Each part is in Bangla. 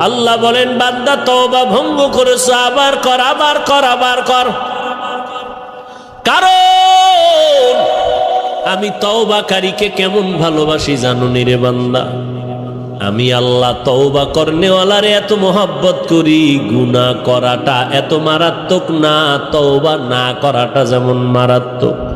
আল্লাহ বলেন, বান্দা, তওবা ভঙ্গ করেছ, আবার কর আবার কর আবার কর। কারণ আমি তওবাকারীকে কেমন ভালোবাসি জানো নি রে বান্দা। আমি আল্লাহ তওবা করনেওয়ালারে এত মোহাব্বত করি, গুনাহ করাটা এত মারাত্মক না, তওবা না করাটা যেমন মারাত্মক।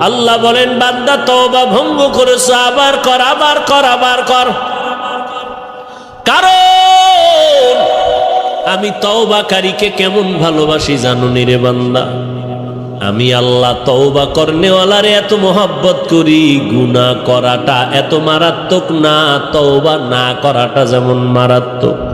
আল্লাহ বলেন, বান্দা, তওবা ভঙ্গ করেছ, আবার কর আবার কর আবার কর। কারণ আমি তওবাকারীকে কেমন ভালোবাসি জানো রে বান্দা? আমি আল্লাহ তওবা করনেওয়ালারে এত মোহাব্বত করি, গুনাহ করাটা এত মারাত্মক না, তওবা না করাটা যেমন মারাত্মক।